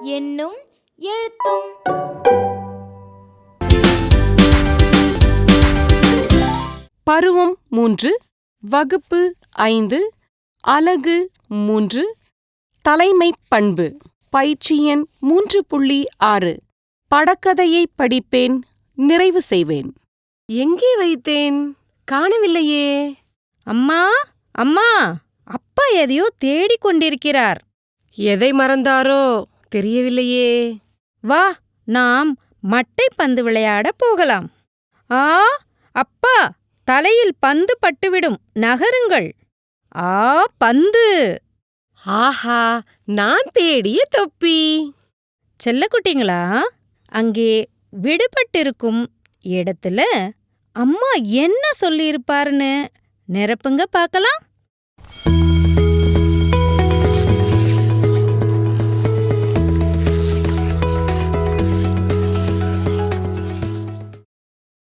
என்னும் எழுத்தும். பருவம் மூன்று வகுப்பு ஐந்து அலகு மூன்று தலைமைப் பண்பு பயிற்சி எண் மூன்று புள்ளி ஆறு படக்கதையை படிப்பேன் நிறைவு செய்வேன். எங்கே வைத்தேன்? காணவில்லையே. அம்மா அம்மா அப்பா எதையோ தேடிக் கொண்டிருக்கிறார். எதை மறந்தாரோ? தெரியவில்லையே. வா நாம் மட்டை பந்து விளையாடப் போகலாம். ஆ அப்பா தலையில் பந்து பட்டுவிடும் நகருங்கள். ஆ பந்து. ஆஹா நான் தேடிய தொப்பி. செல்லக்குட்டிங்களா? அங்கே விடுபட்டிருக்கும் இடத்துல அம்மா என்ன சொல்லியிருப்பாருன்னு நிரப்புங்க பார்க்கலாம்.